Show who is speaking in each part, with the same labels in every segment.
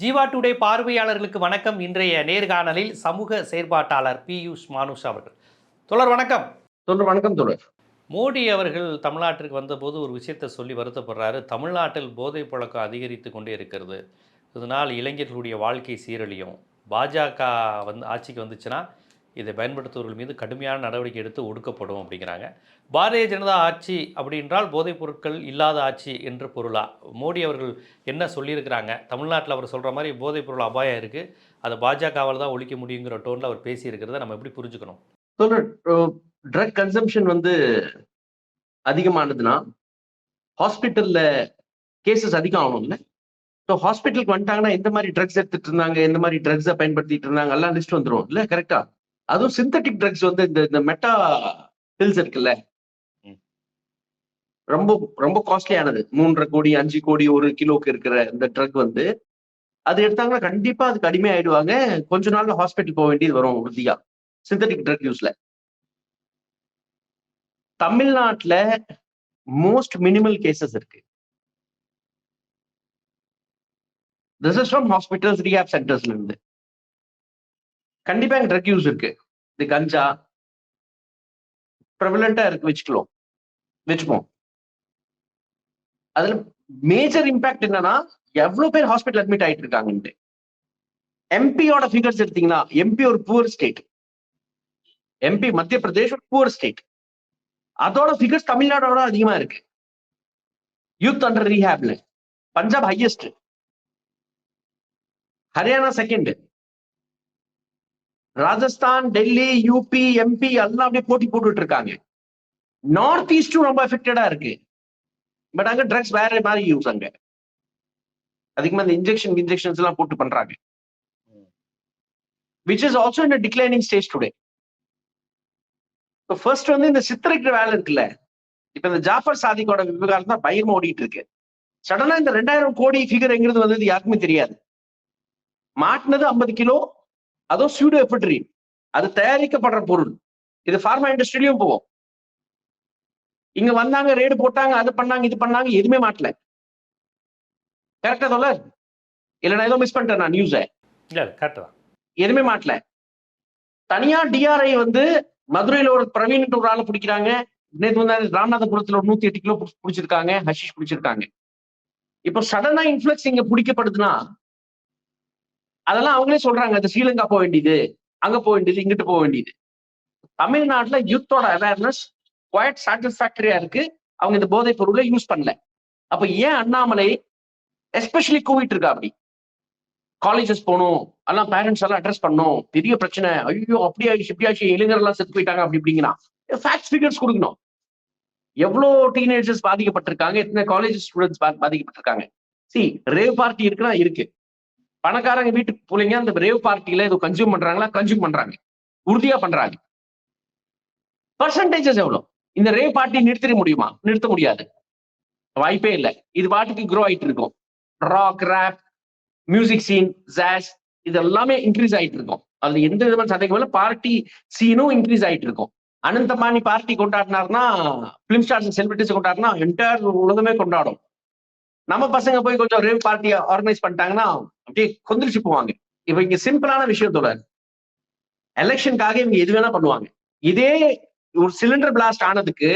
Speaker 1: Jeeva today பார்வையாளர்களுக்கு வணக்கம். இன்றைய நேர்காணலில் சமூக செயற்பாட்டாளர் பியூஷ் மானுஷ் அவர்கள். தொடர் வணக்கம்.
Speaker 2: தொடர் வணக்கம் தொடர்
Speaker 1: மோடி அவர்கள் தமிழ்நாட்டிற்கு வந்தபோது ஒரு விஷயத்தை சொல்லி வருத்தப்படுறாரு. தமிழ்நாட்டில் போதைப் பழக்கம் அதிகரித்து கொண்டே இருக்கிறது. இதனால் இளைஞர்களுடைய வாழ்க்கை சீரழியும். பாஜக வந்து ஆட்சிக்கு வந்துச்சுன்னா இதை பயன்படுத்துவர்கள் மீது கடுமையான நடவடிக்கை எடுத்து ஒடுக்கப்படும் அப்படிங்கிறாங்க. பாரதிய ஜனதா ஆட்சி அப்படின்றால் போதைப் பொருட்கள் இல்லாத ஆட்சி என்று பொருளா? மோடி அவர்கள் என்ன சொல்லியிருக்கிறாங்க? தமிழ்நாட்டில் அவர் சொல்கிற மாதிரி போதைப் பொருள் அபாயம் இருக்குது அதை பாஜகவால் தான் ஒழிக்க முடியுங்கிற டோனில் அவர் பேசியிருக்கிறத நம்ம எப்படி புரிஞ்சுக்கணும்?
Speaker 2: ட்ரக் கன்சம்ஷன் வந்து அதிகமானதுன்னா ஹாஸ்பிட்டலில் கேசஸ் அதிகம் ஆகணும்ல ஸோ ஹாஸ்பிட்டலுக்கு வந்துட்டாங்கன்னா எந்த மாதிரி ட்ரக்ஸ் எடுத்துட்டு இருந்தாங்க எந்த மாதிரி ட்ரக்ஸை பயன்படுத்திட்டு இருந்தாங்க எல்லாம் லிஸ்ட் வந்துடும் இல்லை கரெக்டாக அதுவும் சிந்தட்டிக் ட்ரக்ஸ் வந்து இந்த இந்த மெட்டா பில்ஸ் இருக்குல்ல. ரொம்ப ரொம்ப காஸ்ட்லியானது மூன்றரை கோடி அஞ்சு கோடி ஒரு கிலோக்கு இருக்கிற இந்த ட்ரக் வந்து அது எடுத்தாங்கன்னா கண்டிப்பா அதுக்கு அடிமை ஆயிடுவாங்க கொஞ்ச நாள்ல ஹாஸ்பிட்டல் போக வேண்டியது வரும் உறுதியா. சிந்தட்டிக் ட்ரக் யூஸ்ல தமிழ்நாட்டுல மோஸ்ட் மினிமல் கேசஸ் இருக்கு. This is from hospitals rehab சென்டர்ஸ்ல இருந்து. கண்டிப்பா எங்க ட்ரக் யூஸ் இருக்கு. இது கஞ்சா ப்ரெவலண்டா இருக்கு வச்சுக்கலாம் வச்சுப்போம். அதுல மேஜர் இம்பாக்ட் என்னன்னா எவ்வளவு பேர் ஹாஸ்பிட்டல் அட்மிட் ஆயிட்டு இருக்காங்கன்ட்டு. எம்பியோட ஃபிகர்ஸ் எடுத்தீங்கன்னா எம்பி ஒரு poor state MP Madhya Pradesh ஒரு புவர் ஸ்டேட் அதோட ஃபிகர்ஸ் தமிழ்நாடோட அதிகமா இருக்கு. Youth under ரீஹேப்ல Punjab highest Haryana second Rajasthan Delhi UP MP எல்லாம் அப்படியே போட்டி போட்டுட்டு இருக்காங்க. நார்த் ஈஸ்டும் ரொம்ப எஃபெக்டடா இருக்கு. பட் அங்க ட்ரக்ஸ் வேற மாதிரி யூஸ் அங்க. அதிகமா இந்த இன்ஜெக்ஷன் இன்ஜெக்ஷன்ஸ் எல்லாம் போட்டு பண்றாங்க. Which is also in declining stage today first வந்து இந்த சித்தரிக்கிற வேலை இருக்குல்ல. இப்ப இந்த ஜாஃபர் சாதிக்கோட விவகாரம் தான் பயமா ஓடிட்டு இருக்கு. சடனா இந்த ரெண்டாயிரம் கோடி ஃபிகர் எங்கிறது வந்தது யாருக்குமே தெரியாது. மாட்டினது ஐம்பது கிலோ அதுவும் சூடோ எஃபட்ரி அது தயாரிக்கப்படுற பொருள். இது ஃபார்மா இண்டஸ்ட்ரியிலையும் போகும். இங்க வந்தாங்க ரேடு போட்டாங்க அது பண்ணாங்க இது பண்ணாங்க எதுவுமே மாட்டல. கரெக்டா சொல்ல இல்ல நான் ஏதோ மிஸ் பண்ணிட்டேன் நான் நியூஸை எதுவுமே மாட்டல. தனியா டிஆர்ஐ வந்து மதுரையில ஒரு பிரவீன் ஒரு ஆளை பிடிக்கிறாங்க. நேற்று வந்து ராமநாதபுரத்துல ஒரு நூத்தி எட்டு கிலோ பிடிச்சிருக்காங்க ஹஷிஷ் பிடிச்சிருக்காங்க. இப்போ சடனா இன்ஃபுளுக்ஸ் இங்க பிடிக்கப்படுதுன்னா அதெல்லாம் அவங்களே சொல்றாங்க அது ஸ்ரீலங்கா போக வேண்டியது அங்க போக வேண்டியது இங்கிட்டு போக வேண்டியது. தமிழ்நாட்டுல யூத்தோட அவேர்னஸ் குவாய்ட் சாட்டிஸ்பாக்டரியா இருக்கு. அவங்க இந்த போதைப் பொருளை யூஸ் பண்ணல. அப்ப ஏன் அண்ணாமலை எஸ்பெஷலி கூவிட்டு இருக்கா அப்படி? காலேஜஸ் போகணும் எல்லாம் பேரண்ட்ஸ் எல்லாம் அட்ரஸ் பண்ணும் பெரிய பிரச்சனை. ஐயோ அப்படி ஆயிடுச்சு இப்படி ஆயிடுச்சு இளைஞர் எல்லாம் செத்து போயிட்டாங்க அப்படி இப்படிங்கன்னா ஃபேக்ட்ஸ் ஃபிகர்ஸ் கொடுக்கணும். எவ்வளோ டீனேஜர்ஸ் பாதிக்கப்பட்டிருக்காங்க எத்தனை காலேஜ் ஸ்டூடெண்ட்ஸ் பாதிக்கப்பட்டிருக்காங்க. சி ரேவ் பார்ட்டி இருக்குன்னா இருக்கு. பணக்காரங்க வீட்டுக்கு பிள்ளைங்க அந்த ரேவ் பார்ட்டியில ஏதோ கன்சியூம் பண்றாங்களா? கன்சியூம் பண்றாங்க. உறுதியா பண்றாங்க. பர்சன்டேஜஸ் எவ்வளவு? இந்த ரேவ் பார்ட்டி நிறுத்திட முடியுமா? நிறுத்த முடியாது. வாய்ப்பே இல்லை. இது பாட்டுக்கு க்ரோ ஆயிட்டு இருக்கும். Rock rap music scene jazz இது எல்லாமே இன்க்ரீஸ் ஆயிட்டு இருக்கும். அதுல எந்த விதமான சந்தேகம் இல்லை. பார்ட்டி சீனும் இன்க்ரீஸ் ஆயிட்டு இருக்கும். அனந்தமானி பார்ட்டி கொண்டாடினார்னா பிலிம் ஸ்டார்ஸ் செலிபிரிட்டிஸ் கொண்டாடினா என்டையர் உலகமே கொண்டாடும். நம்ம பசங்க போய் கொஞ்சம் ரேவ் பார்ட்டியை ஆர்கனைஸ் பண்ணிட்டாங்கன்னா அப்படியே கொந்தளிச்சு போவாங்க. இப்ப இங்க சிம்பிளான விஷயத்தோட எலெக்ஷனுக்காக இவங்க எது வேணா பண்ணுவாங்க. இதே ஒரு சிலிண்டர் பிளாஸ்ட் ஆனதுக்கு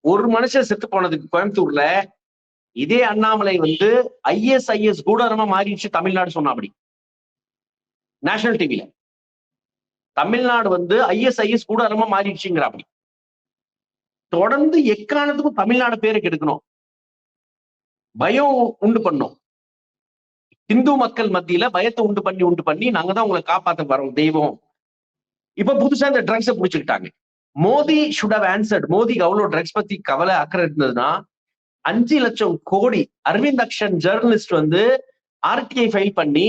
Speaker 2: ஒரு மனுஷன் செத்து போனதுக்கு கோயம்புத்தூர்ல இதே அண்ணாமலை வந்து ஐஎஸ்ஐஎஸ் கூடாரமா மாறிடுச்சு தமிழ்நாடு சொன்னா அப்படி நேஷனல் டிவில தமிழ்நாடு வந்து ஐஎஸ்ஐஎஸ் கூடாரமா மாறிடுச்சுங்கிற அப்படி தொடர்ந்து எக்காரணத்துக்கும் தமிழ்நாடு பேரை கெடுக்கணும். பயம் உண்டு பண்ணும். இந்து மக்கள் மத்தியில பயத்தை உண்டு பண்ணி உண்டு பண்ணி நாங்க தான் உங்களை காப்பாத்த வரோம் தெய்வம். இப்ப புதுசா இந்த ட்ரக்ஸை புடிச்சுக்கிட்டாங்க. மோடி ஷுட் ஹவ் ஆன்சர்ட் மோடிக்கு அவ்வளவு ட்ரக்ஸ் பத்தி கவலை அக்கறை இருந்ததுன்னா அஞ்சு லட்சம் கோடி அரவிந்த் அக்ஷன் ஜேர்னலிஸ்ட் வந்து ஆர்டிஐ ஃபைல் பண்ணி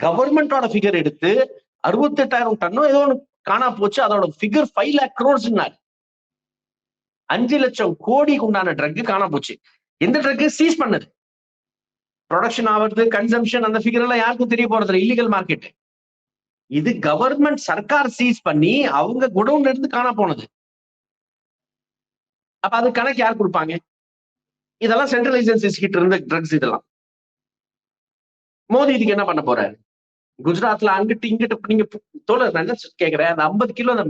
Speaker 2: கவர்மெண்டோட ஃபிகர் எடுத்து அறுபத்தெட்டாயிரம் டன்னோ ஏதோ ஒன்று காணா போச்சு அதோட ஃபிகர் ஃபைவ் லேக் க்ரோர்ஸ்னார் அஞ்சு லட்சம் கோடிக்கு உண்டான ட்ரக் காணா போச்சு. எந்த ட்ரக் சீஸ் பண்ணது. ப்ரொடக்ஷன் ஆகிறது கன்சம்ஷன் அந்த ஃபிகர் எல்லாம் யாருக்கும் தெரிய போறது இல்லை இல்லீகல் மார்க்கெட் இது கவர்மெண்ட் சர்க்கார் சீஸ் பண்ணி அவங்க குடவுன்ல இருந்து காணா போனது. அப்ப அது கணக்கு யார் கொடுப்பாங்க? இதெல்லாம் சென்ட்ரல் ஏஜென்சிஸ் கிட்ட இருந்த ட்ரக்ஸ் இதெல்லாம். மோதி இதுக்கு என்ன பண்ண போறாரு? குஜராத்ல அங்கிட்டு இங்கிட்டு நீங்க தோழர் நான் என்ன கேக்குறேன் அந்த ஐம்பது கிலோ அந்த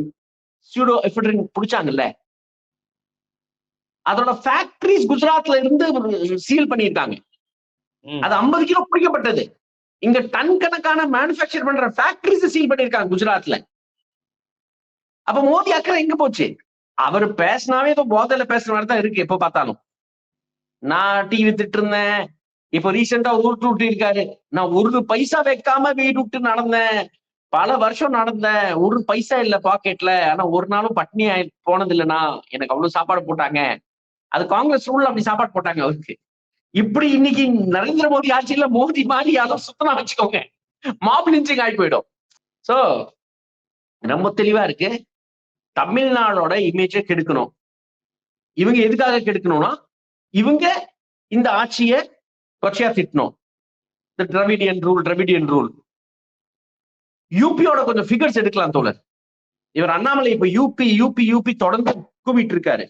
Speaker 2: சியூடோ எஃபிட்ரின் பிடிச்சாங்கல்ல? அதோட ஃபேக்டரிஸ் குஜராத்ல இருந்து சீல் பண்ணியிருக்காங்க. அது ஐம்பது கிலோ பிடிக்கப்பட்டது இங்க டன் கணக்கான மேனுபேக்சர் பண்ற ஃபேக்டரிஸ் சீல் பண்ணிருக்காங்க குஜராத்ல. அப்ப மோடி அக்கறை எங்க போச்சு? அவர் பேசினாவே ஏதோ போதையில பேசுற மாதிரி தான் இருக்கு எப்ப பார்த்தாலும். நான் டீ வித்துட்டு இருந்தேன். இப்ப ரீசெண்டா ஊர் விட்டு இருக்காரு. நான் ஒரு பைசா வைக்காம வீடு விட்டு நடந்தேன். பல வருஷம் நடந்தேன். ஒரு பைசா இல்ல பாக்கெட்ல ஆனா ஒரு நாளும் பட்னி ஆயி போனது இல்லைனா எனக்கு அவ்வளவு சாப்பாடு போட்டாங்க. அது காங்கிரஸ் ரூல்ல அப்படி சாப்பாடு போட்டாங்க அவருக்கு. இப்படி இன்னைக்கு நரேந்திர மோடி ஆட்சியில மோடி மாதிரி யாரும் சுத்தமா வச்சுக்கோங்க. மாப் லிஞ்சிங் ஆகி போயிடும். சோ ரொம்ப தெளிவா இருக்கு. தமிழ்நாடோட இமேஜை கெடுக்கணும். இவங்க எதுக்காக கெடுக்கணும்னா இவங்க இந்த ஆட்சியை கொச்சையா திட்டணும். இந்த டிரவிடியன் ரூல் டிரவிடியன் ரூல் யூபியோட கொஞ்சம் ஃபிகர்ஸ் எடுக்கலாம் தோழர். இவர் அண்ணாமலை இப்ப யூபி யூபி யூபி தொடர்ந்து கூப்பிட்டு இருக்காரு.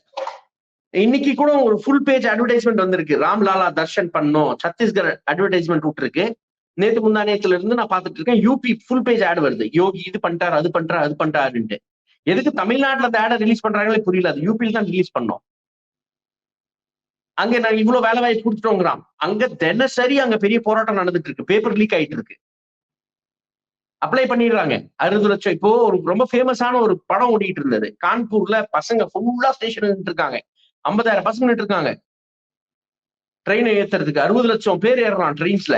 Speaker 2: இன்னைக்கு கூட ஒரு ஃபுல் பேஜ் அட்வர்டைஸ்மெண்ட் வந்திருக்கு. ராம்லாலா தர்ஷன் பண்ணோம். சத்தீஸ்கர் அட்வர்டைஸ்மெண்ட் விட்டுருக்கு. நேத்து முந்தா நேத்துல இருந்து நான் பார்த்துட்டு இருக்கேன். யூபி ஃபுல் பேஜ் ஆட் வருது. யோகி இது பண்ணிட்டாரு அது பண்றாரு அது பண்றாருன்ட்டு. எதுக்கு தமிழ்நாட்டுல அந்த ஆடை ரிலீஸ் பண்றாங்களே புரியல. அது யூபியில் தான் ரிலீஸ் பண்ணோம். அங்க நான் இவ்வளவு வேலை வாய்ப்பு கொடுத்துட்டோங்கிறான். அங்க தினசரி அங்க பெரிய போராட்டம் நடந்துட்டு இருக்கு பேப்பர் லீக் ஆயிட்டு இருக்கு அப்ளை பண்ணிடுறாங்க. அறுபது லட்சம். இப்போ ஒரு ரொம்ப ஃபேமஸான ஒரு படம் ஓடிட்டு இருந்தது. கான்பூர்ல பசங்க ஃபுல்லா ஸ்டேஷன் இருக்காங்க. ஐம்பதாயிரம் பசங்க இருக்காங்க. ட்ரெயினை ஏத்துறதுக்கு அறுபது லட்சம் பேர் ஏறலாம் ட்ரெயின்ஸ்ல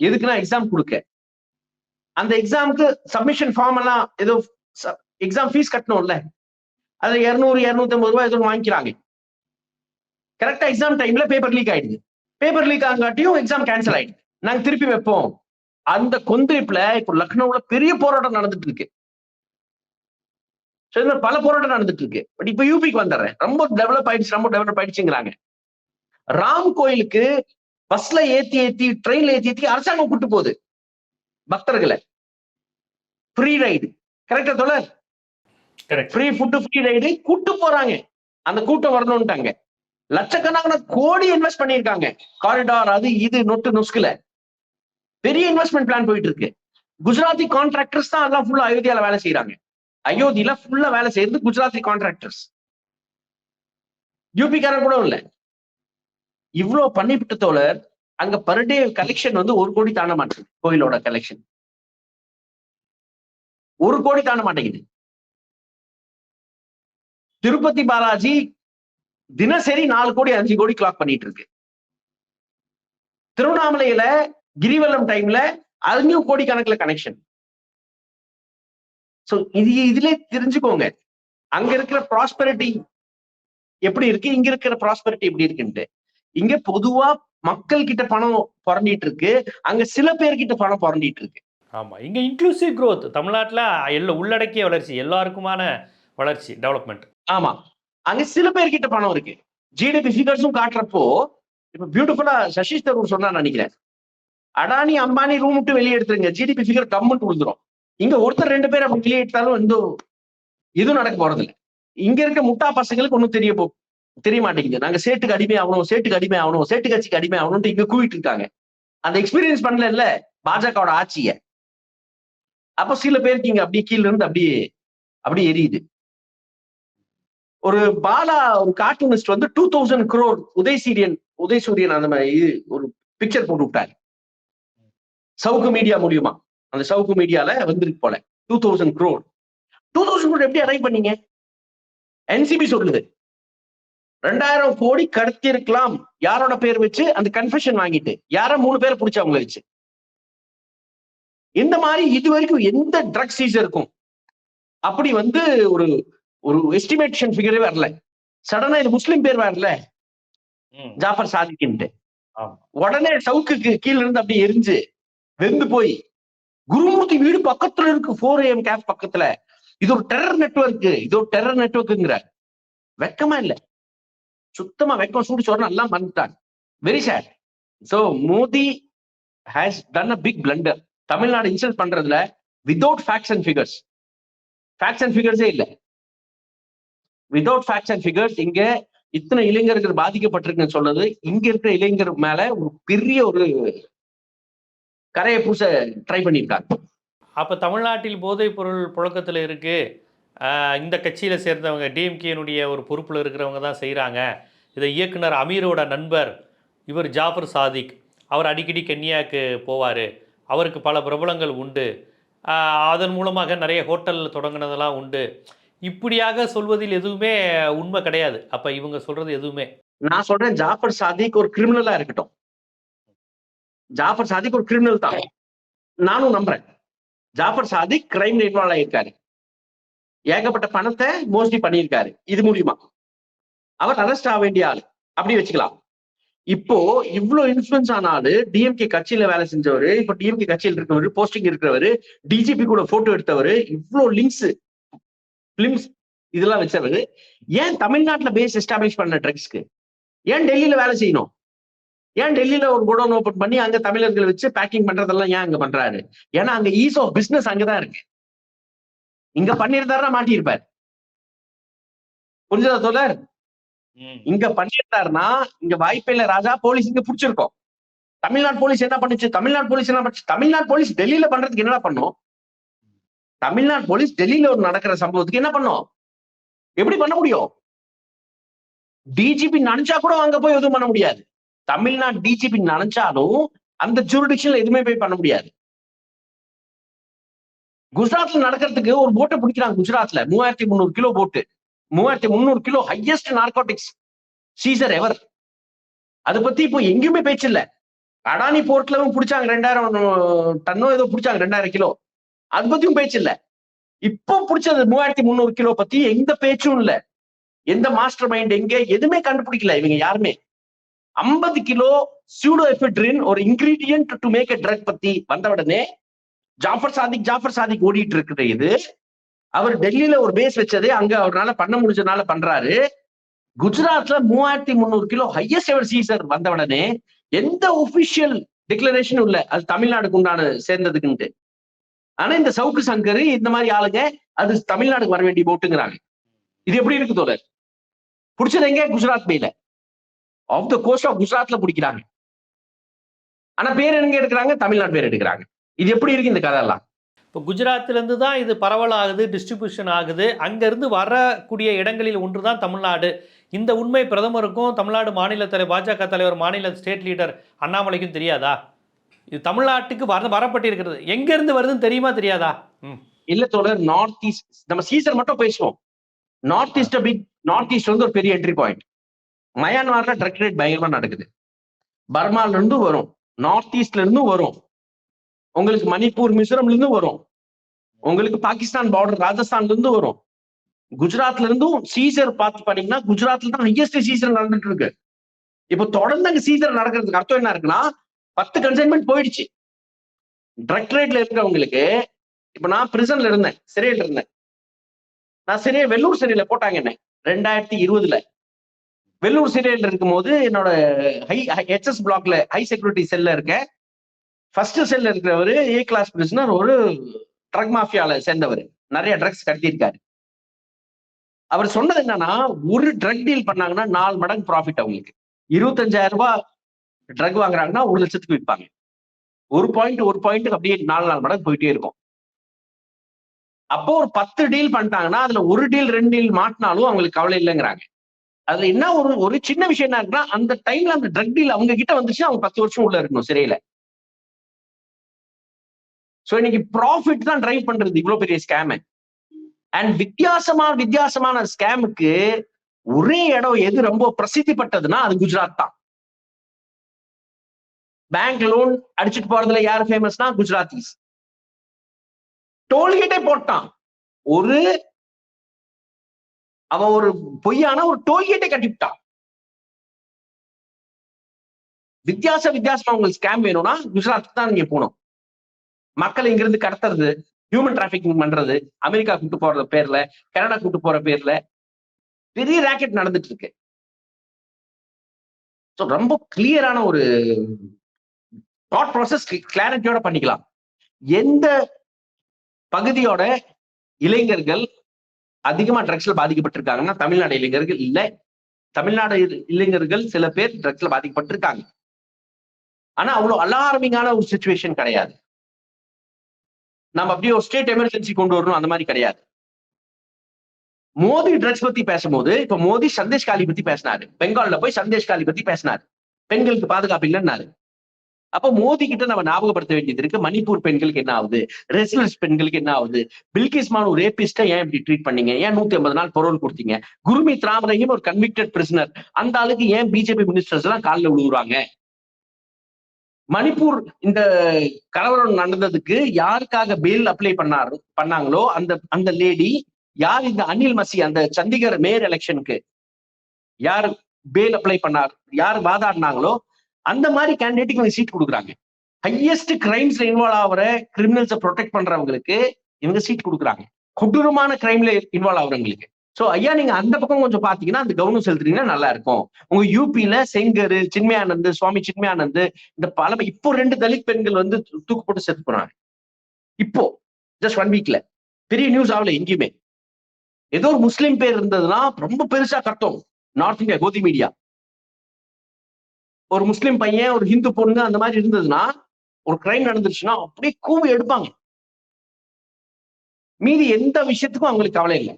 Speaker 2: எதுக்குன்னா எக்ஸாம் கொடுக்க. அந்த எக்ஸாமுக்கு சப்மிஷன் ஃபார்ம் எல்லாம் ஏதோ எக்ஸாம் ஃபீஸ் கட்டணும்ல. அது இருநூறு இருநூத்தி ஐம்பது ரூபாய் ஏதோ வாங்கிக்கிறாங்க. கரெக்டா எக்ஸாம் டைம்ல பேப்பர் லீக் ஆயிடுது. பேப்பர் லீக் ஆகாட்டியும் எக்ஸாம் கேன்சல் ஆயிடுது. நாங்க திருப்பி வைப்போம். அந்த கொந்தளிப்புல இப்போ லக்னோவுல பெரிய போராட்டம் நடந்துட்டு இருக்கு. இந்த மாதிரி பல போராட்டம் நடந்துட்டு இருக்கு பட் இப்ப யூபிக்கு வந்துடுறேன். ரொம்ப டெவலப் ஆயிடுச்சு ரொம்ப டெவலப் ஆயிடுச்சுங்கிறாங்க. ராம் கோயிலுக்கு பஸ்ல ஏத்தி ஏத்தி ட்ரெயின்ல ஏத்தி ஏத்தி அரசாங்கம் கூட்டு போகுது. பக்தர்களை. ஃப்ரீ ரைடு கரெக்டா தோழர். ஃப்ரீ ஃபுட்டு ஃப்ரீ ரைடு கூட்டு போறாங்க. அந்த கூட்டம் வரணும்ட்டாங்க. லட்சக்கணக்கான கோடி இன்வெஸ்ட் பண்ணியிருக்காங்க. காரிடார் அது இது நொட்டு நொஸ்குல பெரிய இன்வெஸ்ட்மெண்ட் பிளான் போயிட்டு இருக்கு குஜராத்தி கான்ட்ராக்டர்ஸ் தான் எல்லாம் ஃபுல்லா அயோத்தியால வேலை செய்யறாங்க அயோத்தியில ஃபுல்லா வேலை செய்யறது குஜராத்தி கான்ட்ராக்டர்ஸ் யூபிக்காரன் கூட இல்ல. இவ்வளவு பண்ணிவிட்டு தோழர் அங்க பர் டே கலெக்ஷன் வந்து ஒரு கோடி தாண்ட மாட்டேங்குது கோயிலோட கலெக்ஷன் ஒரு கோடி தாண்ட மாட்டேங்குது. திருப்பதி பாலாஜி தினசரி நாலு கோடி அஞ்சு கோடி கிளாக் பண்ணிட்டு இருக்கு. திருவண்ணாமலையில கிரிவலம் டைம்ல அதுலயும் கோடி கணக்குல கனெக்ஷன் சோ இது இதுல தெரிஞ்சுக்கோங்க. அங்க இருக்கிற ப்ராஸ்பரிட்டி எப்படி இருக்கு? இங்க இருக்கிற ப்ராஸ்பரிட்டி எப்படி இருக்குன்ட்டு. இங்க பொதுவா மக்கள் கிட்ட பணம் புரண்டிட்டு இருக்கு அங்க சில பேர்கிட்ட பணம் புரண்டிட்டு இருக்கு
Speaker 1: ஆமா. இங்க இன்க்ளூசிவ் growth. தமிழ்நாட்டுல எல்லா உள்ளடக்கிய வளர்ச்சி எல்லாருக்குமான வளர்ச்சி டெவலப்மெண்ட்
Speaker 2: ஆமா. அங்க சில பேர்கிட்ட பணம் இருக்கு. ஜிடிபி ஃபிகர்ஸும் காட்டுறப்போ இப்ப பியூட்டிஃபுல்லா சஷிஷ் தரூர் சொன்னா நினைக்கிறேன். அடானி அம்பானி ரூம் விட்டு வெளியே எடுத்துருங்க. ஜிடிபி ஃபிகர் கம்மெண்ட் விழுந்துரும் இங்க ஒருத்தர் ரெண்டு பேர் அப்படி வெளியிட்டாலும் இந்த இதுவும் எதுவும் நடக்க போறது இல்லை இங்க இருக்க முட்டா பசங்களுக்கு ஒன்றும் தெரிய போ தெரிய மாட்டேங்குது. நாங்க சேட்டுக்கு அடிமை ஆகணும் சேட்டுக்கு அடிமை ஆகணும் சேட்டு கட்சிக்கு அடிமை ஆகணும்னு இங்க கூவிட்டு இருக்காங்க. அந்த எக்ஸ்பீரியன்ஸ் பண்ணல இல்ல பாஜகவோட ஆட்சிய. அப்போ சில பேருக்கு இங்க அப்படியே கீழ இருந்து அப்படியே அப்படியே எரியுது. ஒரு பாலா ஒரு கார்ட்டூனிஸ்ட் வந்து டூ தௌசண்ட் குரோர் உதய் சீரியன் அந்த மாதிரி ஒரு பிக்சர் போட்டு விட்டாரு. சவுக்கு மீடியா மூலியமா. அந்த சவுக்கு மீடியால வந்திருக்கு போல. Two thousand crore two thousand crore எப்படி அரைவ் பண்ணீங்க? என்சிபி சொல்லுது. ரெண்டாயிரம் கோடி கடத்தி இருக்கலாம் யாரோட பேர் வச்சு? அந்த கன்ஃபெஷன் வாங்கிட்டு. யார மூணு பேரை பிடிச்சவங்கள வச்சு. இந்த மாதிரி இது வரைக்கும் எந்த ட்ரக் இருக்கும் அப்படி வந்து ஒரு ஒரு எஸ்டிமேஷன் ஃபிகரே வரல. சடனா இது முஸ்லிம் பேர் வரல. ஜாஃபர் சாதிக்கின்ட்டு. உடனே சவுக்குக்கு கீழ இருந்து அப்படியே எரிஞ்சு வெந்து போய் குருமூர்த்தி வீடு பக்கத்துல இருக்கு ஃபோர் ஏஎம் கேப் பக்கத்துல. இது ஒரு டெரர் நெட்வொர்க் இது ஒரு டெரர் நெட்ஒர்க்குங்கிற வெக்கமா இல்ல. சுத்தமா வெக்கம் சூடு சோறு எல்லாம் மறந்துட்டாங்க very sad so Modi has done a big blunder Tamil Nadu insult பண்றதுல without facts and figures facts and ஃபிகர்ஸே இல்ல. வித்தவுட் ஃபேக்ட்ஸ் அண்ட் ஃபிகர்ஸ் இங்க இத்தனை இளைஞர்கள் பாதிக்கப்பட்டிருக்குன்னு சொல்றது இங்க இருக்கிற இளைஞர் மேல ஒரு பெரிய ஒரு கரையை பூச ட்ரை பண்ணியிருக்காங்க.
Speaker 1: அப்போ தமிழ்நாட்டில் போதைப் பொருள் புழக்கத்தில் இருக்குது இந்த கட்சியில் சேர்ந்தவங்க டிஎம்கேனுடைய ஒரு பொறுப்பில் இருக்கிறவங்க தான் செய்கிறாங்க இதை இயக்குனர் அமீரோட நண்பர் இவர் ஜாஃபர் சாதிக் அவர் அடிக்கடி கென்யாவுக்கு போவார். அவருக்கு பல பிரபலங்கள் உண்டு. அதன் மூலமாக நிறைய ஹோட்டல் தொடங்கினதெல்லாம் உண்டு. இப்படியாக சொல்வதில் எதுவுமே உண்மை கிடையாது. அப்போ இவங்க சொல்கிறது எதுவுமே?
Speaker 2: நான் சொல்றேன் ஜாஃபர் சாதிக் ஒரு கிரிமினலா இருக்கட்டும். ஜாஃபர் சாதிக் ஒரு கிரிமினல் தான். நானும் நம்புறேன். ஜாஃபர் சாதிக் கிரைம் இன்வால்வ் ஆயிருக்காரு ஏகப்பட்ட பணத்தை மோஸ்ட்லி பண்ணியிருக்காரு. இது மூலியமா. அவர் அரெஸ்ட் ஆக வேண்டிய ஆளு. அப்படி வச்சுக்கலாம். இப்போ இவ்வளவு இன்ஃபுளுன்ஸ் ஆனாலு டிஎம்கே கட்சியில வேலை செஞ்சவர் இப்ப டிஎம்கே கட்சியில் இருக்கவர் போஸ்டிங் இருக்கிறவர் டிஜிபி கூட போட்டோ எடுத்தவர் இவ்வளவு லிங்க்ஸ் பிலிம்ஸ் இதெல்லாம் வச்சவர் ஏன் தமிழ்நாட்டுல பேஸ் எஸ்டாப்ளிஷ் பண்ண ட்ரக்ஸ்க்கு ஏன் டெல்லியில வேலை செய்யணும்? ஏன் டெல்லியில ஒரு குடோன் ஓபன் பண்ணி அங்க தமிழர்கள் வச்சு பேக்கிங் பண்றதெல்லாம் ஏன் அங்க பண்றாரு? ஏன்னா அங்க ஈஸ் ஆஃப் பிசினஸ் அங்கதான் இருக்கு. இங்க பண்ணியிருந்தாருன்னா மாட்டியிருப்பார். புரிஞ்சதா தோழர்? இங்க பண்ணியிருந்தாருன்னா இங்க வாய்ப்பே இல்ல. ராஜா போலீஸ் இங்க புடிச்சிருக்கோம். தமிழ்நாடு போலீஸ் என்ன பண்ணுச்சு? தமிழ்நாடு போலீஸ் என்ன பண்ணுச்சு? தமிழ்நாடு போலீஸ் டெல்லியில பண்றதுக்கு என்னடா பண்ணும்? தமிழ்நாடு போலீஸ் டெல்லியில ஒரு நடக்கிற சம்பவத்துக்கு என்ன பண்ணும்? எப்படி பண்ண முடியும்? டிஜிபி நினைச்சா கூட அங்க போய் எதுவும் பண்ண முடியாது. தமிழ்நாடு டிஜிபி நினைச்சாலும் அந்த ஜூரிடிக்ஷன்ல எதுவுமே போய் பண்ண முடியாது. குஜராத்ல நடக்கிறதுக்கு ஒரு போட்டை பிடிக்கிறாங்க குஜராத்ல. மூவாயிரத்தி முந்நூறு கிலோ போட்டு மூவாயிரத்தி முந்நூறு kilo highest narcotics seizure ever அதை பத்தி இப்போ எங்கேயுமே பேச்சு இல்ல. அடானி போர்ட்லவும் பிடிச்சாங்க ரெண்டாயிரம் டன்னோ ஏதோ பிடிச்சாங்க ரெண்டாயிரம் கிலோ. அது பத்தியும் பேச்சு இல்ல. இப்போ பிடிச்சது மூவாயிரத்தி முந்நூறு கிலோ பத்தி எந்த பேச்சும் இல்ல. எந்த மாஸ்டர் மைண்ட் எங்க எதுவுமே கண்டுபிடிக்கல இவங்க யாருமே. ஐம்பது கிலோ சூடோ எஃபெட்ரின் ஒரு ingredient to make a drug பத்தி வந்த உடனே ஜாஃபர் சாதிக் ஜாஃபர் சாதிக் ஓடிட்டு இருக்குது இது. அவர் டெல்லியில ஒரு பேஸ் வச்சது அங்க அவரால் பண்ண முடிஞ்சதுனால பண்றாரு. குஜராத்ல மூவாயிரத்தி முந்நூறு கிலோ ஹையஸ்ட் எவர் சீசர் வந்த உடனே எந்த ஒபிஷியல் டிக்ளரேஷனும் இல்ல. அது தமிழ்நாடுக்கு உண்டான சேர்ந்ததுக்குன்ட்டு. ஆனா இந்த சவுக்கு சங்கர் இந்த மாதிரி ஆளுங்க அது தமிழ்நாடுக்கு வர வேண்டிய போட்டுங்கிறாங்க இது எப்படி இருக்கு தோழர்? பிடிச்சது எங்க? குஜராத் மேல. ஆஃப் த கோஸ்ட் ஆஃப் குஜராத்ல பிடிக்கிறாங்க. ஆனா பேர் எங்க எடுக்கிறாங்க? தமிழ்நாடு பேர் எடுக்கிறாங்க. இது எப்படி இருக்கு இந்த கதை எல்லாம்
Speaker 1: இப்போ குஜராத்லேருந்து தான் இது பரவலாகுது டிஸ்ட்ரிபியூஷன் ஆகுது. அங்கேருந்து வரக்கூடிய இடங்களில் ஒன்று தான் தமிழ்நாடு. இந்த உண்மை பிரதமருக்கும் தமிழ்நாடு மாநில தலைவர் பாஜக தலைவர் மாநில ஸ்டேட் லீடர் அண்ணாமலைக்கும் தெரியாதா? இது தமிழ்நாட்டுக்கு வர வரப்பட்டிருக்கிறது. எங்கேருந்து வருதுன்னு தெரியுமா தெரியாதா?
Speaker 2: இல்ல தோழர் நார்த் ஈஸ்ட் நம்ம சீசன் மட்டும் பேசுவோம். North east big north east வந்து ஒரு பெரிய என்ட்ரி பாயிண்ட் மயான்மார்ல ட்ரக் ரேட் பயங்கரமா நடக்குது. பர்மால இருந்து வரும். நார்த் ஈஸ்ட்ல இருந்தும் வரும். உங்களுக்கு மணிப்பூர் மிசோரம்ல இருந்து வரும். உங்களுக்கு பாகிஸ்தான் பார்டர் ராஜஸ்தான்ல இருந்து வரும். குஜராத்ல இருந்தும் சீசர் பார்த்து பாத்தீங்கன்னா குஜராத்ல தான் ஹையஸ்ட் சீசர் நடந்துட்டு இருக்கு இப்போ தொடர்ந்து அங்க சீசர் நடக்கிறதுக்கு அர்த்தம் என்ன இருக்குன்னா பத்து கன்சைன்மெண்ட் போயிடுச்சு. ட்ரக் ரேட்ல இருக்கிறவங்களுக்கு இப்ப நான் பிரிசன்ல இருந்தேன் சிறையில் இருந்தேன். நான் சிறையை வெள்ளூர் சிறையில போட்டாங்க என்ன? ரெண்டாயிரத்தி இருபதுல. வெள்ளூர் சிறையில் இருக்கும்போது என்னோட ஹை ஹெச்எஸ் பிளாக்ல ஹை செக்யூரிட்டி செல்ல இருக்கேன். ஃபர்ஸ்ட் செல்ல இருக்கிறவர் ஏ கிளாஸ் பிரிசனர் ஒரு ட்ரக் மாஃபியால சேர்ந்தவர். நிறைய ட்ரக்ஸ் கடத்தியிருக்காரு. அவர் சொன்னது என்னன்னா ஒரு ட்ரக் டீல் பண்ணாங்கன்னா நாலு மடங்கு ப்ராஃபிட் அவங்களுக்கு. இருபத்தஞ்சாயிரம் ரூபாய் ட்ரக் வாங்குறாங்கன்னா ஒரு லட்சத்துக்கு விற்பாங்க. ஒரு பாயிண்ட் ஒரு பாயிண்ட் அப்படியே நாலு நாலு மடங்கு போயிட்டே இருக்கும். அப்போ ஒரு பத்து டீல் பண்ணிட்டாங்கன்னா அதுல ஒரு டீல் ரெண்டு டீல் மாட்டினாலும் அவங்களுக்கு கவலை இல்லைங்கிறாங்க. அதுல என்ன ஒரு ஒரு சின்ன விஷயம் என்ன இருக்குன்னா அந்த டைம்ல அந்த ட்ரக் டீல் அவங்க கிட்ட வந்துச்சு அவங்க பத்து வருஷம் உள்ள இருக்கணும் சிறையில. சோ இன்னைக்கு ப்ராஃபிட் தான் டிரைவ் பண்றது இவ்வளவு பெரிய ஸ்கேம் அண்ட் வித்தியாசமா வித்தியாசமான ஸ்கேமுக்கு ஒரே இடம் எது ரொம்ப பிரசித்தி பட்டதுன்னா அது குஜராத் தான். பேங்க் லோன் அடிச்சுட்டு போறதுல யாரு ஃபேமஸ்னா குஜராத்திஸ். டோல்கேட்டே போட்டான். ஒரு அவன் ஒரு பொய்யான ஒரு டோல்கேட்டை கட்டிவிட்டான் வித்தியாச வித்தியாசமா உங்களுக்கு ஸ்கேம் வேணும்னா குஜராத் தான் நீங்க போகணும். மக்கள் இங்கிருந்து கடத்துறது ஹியூமன் டிராபிகிங் பண்றது அமெரிக்கா கூட்டு போற பேர்ல கனடா கூட்டு போற பேர்ல பெரிய ராக்கெட் நடந்துட்டு இருக்கு ஸோ ரொம்ப கிளியரான ஒரு தாட் ப்ராசஸ் கிளாரிட்டியோட பண்ணிக்கலாம். எந்த பகுதியோட இளைஞர்கள் அதிகமா ட்ரக்ஸ்ல பாதிக்கப்பட்டிருக்காங்கன்னா தமிழ்நாடு இளைஞர்கள் இல்லை. தமிழ்நாடு இளைஞர்கள் சில பேர் ட்ரக்ஸ்ல பாதிக்கப்பட்டிருக்காங்க. ஆனா அவ்வளவு அலாரமிங்கான ஒரு சுச்சுவேஷன் கிடையாது. நம்ம அப்படியே ஒரு ஸ்டேட் எமர்ஜென்சி கொண்டு வரணும் அந்த மாதிரி கிடையாது. மோடி ட்ரக்ஸ் பத்தி பேசும்போது இப்ப மோடி சந்தேஷ் காலி பத்தி பேசினாரு. பெங்கால்ல போய் சந்தேஷ் காலி பத்தி பேசினாரு. பெண்களுக்கு பாதுகாப்பு இல்லைன்னாரு. அப்ப மோதி கிட்ட நம்ம ஞாபகப்படுத்த வேண்டியது இருக்கு. மணிப்பூர் பெண்களுக்கு என்ன ஆகுது? ரெசிலன்ஸ் பெண்களுக்கு என்ன ஆகுது? பில்கிஸ் மானு ரேபிஸ்டா ஏன் இப்படி ட்ரீட் பண்ணீங்க? ஏன் நூத்தி ஐம்பது நாள் பொருள் கொடுத்தீங்க? குருமித் ராம் ஒரு கன்விக்டட் பிரிசனர் அந்த ஆளுக்கு ஏன் பிஜேபி மினிஸ்டர்ஸ் எல்லாம் காலில் விழுவுறாங்க? மணிப்பூர் இந்த கலவரம் நடந்ததுக்கு யாருக்காக பெயில் அப்ளை பண்ணாரு பண்ணாங்களோ அந்த அந்த லேடி யார் இந்த அனில் மசி அந்த சண்டிகர் மேயர் எலெக்ஷனுக்கு யார் பெயில் அப்ளை பண்ணார்? யார் வாதாடினாங்களோ அந்த மாதிரி கேண்டிடேட்டுக்கு சீட் கொடுக்குறாங்க. ஹையஸ்ட் கிரைம்ஸ்ல இன்வால்வ் ஆகிற கிரிமினல்ஸை ப்ரொடெக்ட் பண்றவங்களுக்கு இவங்க சீட் கொடுக்குறாங்க. கொடூரமான கிரைம்ல இன்வால்வ் ஆகுறவங்களுக்கு. ஸோ ஐயா நீங்க அந்த பக்கம் கொஞ்சம் பாத்தீங்கன்னா அந்த கவனம் செலுத்துறீங்கன்னா நல்லா இருக்கும். உங்க யூபியில செங்கர் சின்மயானந்த் சுவாமி சின்மயானந்த் இந்த பல இப்போ ரெண்டு தலித் பெண்கள் வந்து தூக்கு போட்டு செத்து போனாங்க இப்போ ஜஸ்ட் ஒன் வீக்ல பெரிய நியூஸ் ஆகல எங்கேயுமே. ஏதோ ஒரு முஸ்லீம் பேர் இருந்ததுன்னா ரொம்ப பெருசா கட்டும் நார்த் இந்தியா கோதி மீடியா ஒரு முஸ்லீம் பையன் ஒரு ஹிந்து பொண்ணு அந்த மாதிரி இருந்ததுன்னா ஒரு கிரைம் நடந்துருச்சுன்னா அப்படியே கூவி எடுப்பாங்க. மீதி எந்த விஷயத்துக்கும் அவங்களுக்கு கவலை இல்லை.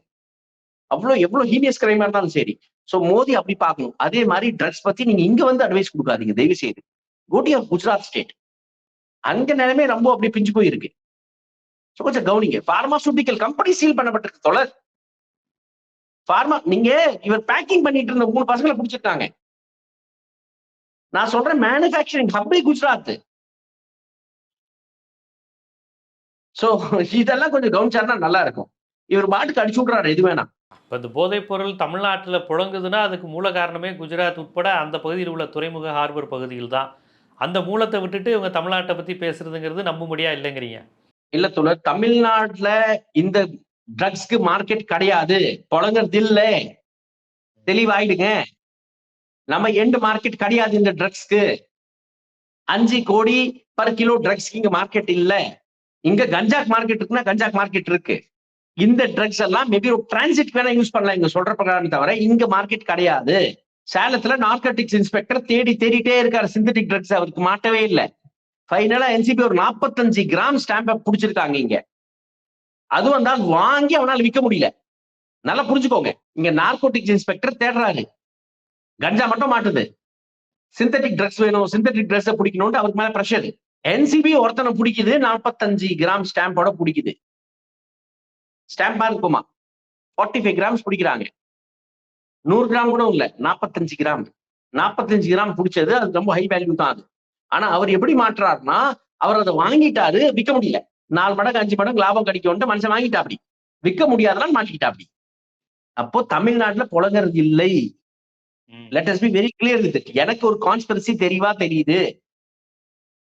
Speaker 2: அவ்வளவு எவ்வளவு ஹீனியஸ் கிரைமா இருந்தாலும் சரி. சோ மோதி அப்படி பார்க்கணும். அதே மாதிரி ட்ரக்ஸ் பத்தி நீங்க இங்க வந்து அட்வைஸ் கொடுக்காதீங்க. தயவு செய்து கோட்டி ஆஃப் குஜராத் ஸ்டேட் அங்க நிலைமை ரொம்ப அப்படி பிஞ்சு போயிருக்கு. ஸோ கொஞ்சம் கவனிங்க. பார்மாசூட்டிக்கல் கம்பெனி சீல் பண்ணப்பட்டிருக்கு தொடர் பார்மா நீங்க இவர் பேக்கிங் பண்ணிட்டு இருந்த மூணு பசங்களை பிடிச்சிருக்காங்க. நான் சொல்றேன் மேனுஃபேக்சரிங் ஹப்பே குஜராத் சோ இதெல்லாம் கொஞ்சம் கவனிச்சாருன்னா நல்லா இருக்கும். இவர் பாட்டுக்கு அடிச்சு விட்றாரு எது வேணாம்.
Speaker 1: இப்போ இந்த போதைப் பொருள் தமிழ்நாட்டில் புழங்குதுன்னா அதுக்கு மூல காரணமே குஜராத் உட்பட அந்த பகுதியில் உள்ள துறைமுக ஹார்பர் பகுதியில் தான். அந்த மூலத்தை விட்டுட்டு இவங்க தமிழ்நாட்டை பற்றி பேசுறதுங்கிறது நம்பும்படியா இல்லைங்கிறீங்க?
Speaker 2: இல்ல தோழர் தமிழ்நாட்டுல இந்த ட்ரக்ஸ்க்கு மார்க்கெட் கிடையாது. புழங்குறது இல்ல தெளிவாயிடுங்க. நம்ம எண்டு மார்க்கெட் கிடையாது இந்த ட்ரக்ஸ்க்கு அஞ்சு கோடி பர் கிலோ ட்ரக்ஸ்க்கு இங்க மார்க்கெட் இல்ல. இங்க கஞ்சாக் மார்க்கெட் இருக்குன்னா கஞ்சாக் மார்க்கெட் இருக்கு. இந்த ட்ரக்ஸ் எல்லாம் மேபி ஒரு டிரான்சிட் வேணா யூஸ் பண்ணலாம். இங்க சொல்ற பிரகாரம் தவிர இங்க மார்க்கெட் கிடையாது. சேலத்துல நார்கட்டிக்ஸ் இன்ஸ்பெக்டர் தேடி தேடிட்டே இருக்காரு. சிந்தட்டிக் ட்ரக்ஸ் அவருக்கு மாட்டவே இல்லை. ஃபைனலா என்சிபி ஒரு நாற்பத்தஞ்சு கிராம் ஸ்டாம்பை பிடிச்சிருக்காங்க இங்க. அது வந்தால் வாங்கி அவனால் விற்க முடியல. நல்லா புரிஞ்சுக்கோங்க. இங்க நார்கோட்டிக்ஸ் இன்ஸ்பெக்டர் தேடுறாரு. கஞ்சா மட்டும் மாட்டுது. சிந்தட்டிக் ட்ரெஸ் வேணும். சிந்தட்டிக் ட்ரெஸ் பிடிக்கணும்னு அவருக்கு மேல ப்ரெஷர் என்சிபி ஒருத்தனை பிடிக்குது. நாற்பத்தஞ்சு கிராம் ஸ்டாம்போட பிடிக்குது. ஸ்டாம்பா இருக்குமா? ஃபார்ட்டி ஃபைவ் கிராம்ஸ் பிடிக்கிறாங்க. நூறு கிராம் கூட இல்ல. நாற்பத்தஞ்சு கிராம் நாற்பத்தஞ்சு கிராம் பிடிச்சது. அது ரொம்ப ஹை வேல்யூ தான் அது. ஆனா அவர் எப்படி மாற்றுறாருன்னா அவர் அதை வாங்கிட்டாரு விற்க முடியல. நாலு மடங்கு அஞ்சு மடங்கு லாபம் கிடைக்கும்ட்டு மனுஷன் வாங்கிட்டா அப்படி விற்க முடியாதனால மாட்டிக்கிட்டா அப்படி அப்போ தமிழ்நாட்டுல புலங்கிறது இல்லை. Let us be very clear with it எனக்கு ஒரு கான்ஸ்பிரசி தெளிவா தெரியுது?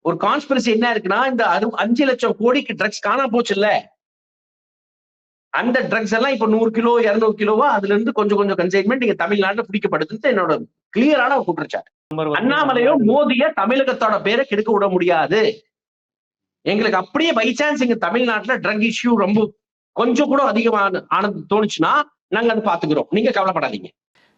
Speaker 2: ஒரு கான்ஸ்பிரசி என்ன இருக்குன்னா இந்த அஞ்சு லட்சம் கோடிக்கு ட்ரக்ஸ் காணாம போச்சு இல்ல அந்த ட்ரக்ஸ் எல்லாம் இப்ப நூறு கிலோ இருநூறு கிலோவா அதுல இருந்து கொஞ்சம் கொஞ்சம் கன்சைன்மெண்ட் இங்க தமிழ்நாட்டுல பிடிக்கப்படுதுன்னு என்னோட கிளியரான குற்றச்சாட்டு. அண்ணாமலையோ மோதிய தமிழகத்தோட பேரை கெடுக்க விட முடியாது. எங்களுக்கு அப்படியே பை சான்ஸ் இங்க தமிழ்நாட்டுல ட்ரக் இஷ்யூ ரொம்ப கொஞ்சம் கூட அதிகமான ஆனது தோணுச்சுன்னா நாங்க அதை பாத்துக்கிறோம் நீங்க கவலைப்படாதீங்க.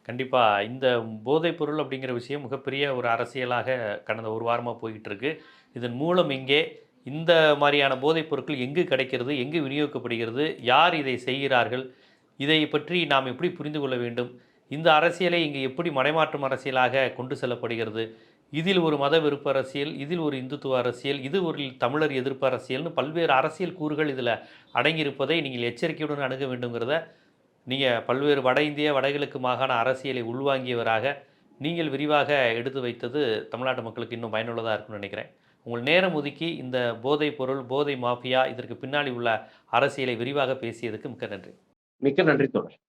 Speaker 1: கண்டிப்பாக இந்த போதைப் பொருள் அப்படிங்கிற விஷயம் மிகப்பெரிய ஒரு அரசியலாக கடந்த ஒரு வாரமாக போய்கிட்டு இருக்கு இதன் மூலம் இங்கே இந்த மாதிரியான போதைப் பொருட்கள் எங்கு கிடைக்கிறது எங்கு விநியோகிக்கப்படுகிறது யார் இதை செய்கிறார்கள் இதை பற்றி நாம் எப்படி புரிந்து கொள்ள வேண்டும் இந்த அரசியலை இங்கே எப்படி மடைமாற்றும் அரசியலாக கொண்டு செல்லப்படுகிறது இதில் ஒரு மத விருப்ப அரசியல் இதில் ஒரு இந்துத்துவ அரசியல் இது ஒரு தமிழர் எதிர்ப்பு அரசியல்னு பல்வேறு அரசியல் கூறுகள் இதில் அடங்கியிருப்பதை நீங்கள் எச்சரிக்கையுடன் அணுக வேண்டுங்கிறத நீங்கள் பல்வேறு வட இந்திய வடகிழக்கு மாகாண அரசியலை உள்வாங்கியவராக நீங்கள் விரிவாக எடுத்து வைத்தது தமிழ்நாட்டு மக்களுக்கு இன்னும் பயனுள்ளதாக இருக்கும்னு நினைக்கிறேன். உங்கள் நேரம் ஒதுக்கி இந்த போதைப் பொருள் போதை மாஃபியா இதற்கு பின்னாடி உள்ள அரசியலை விரிவாக பேசியதுக்கு மிக்க நன்றி.
Speaker 2: மிக்க நன்றி தோழர்.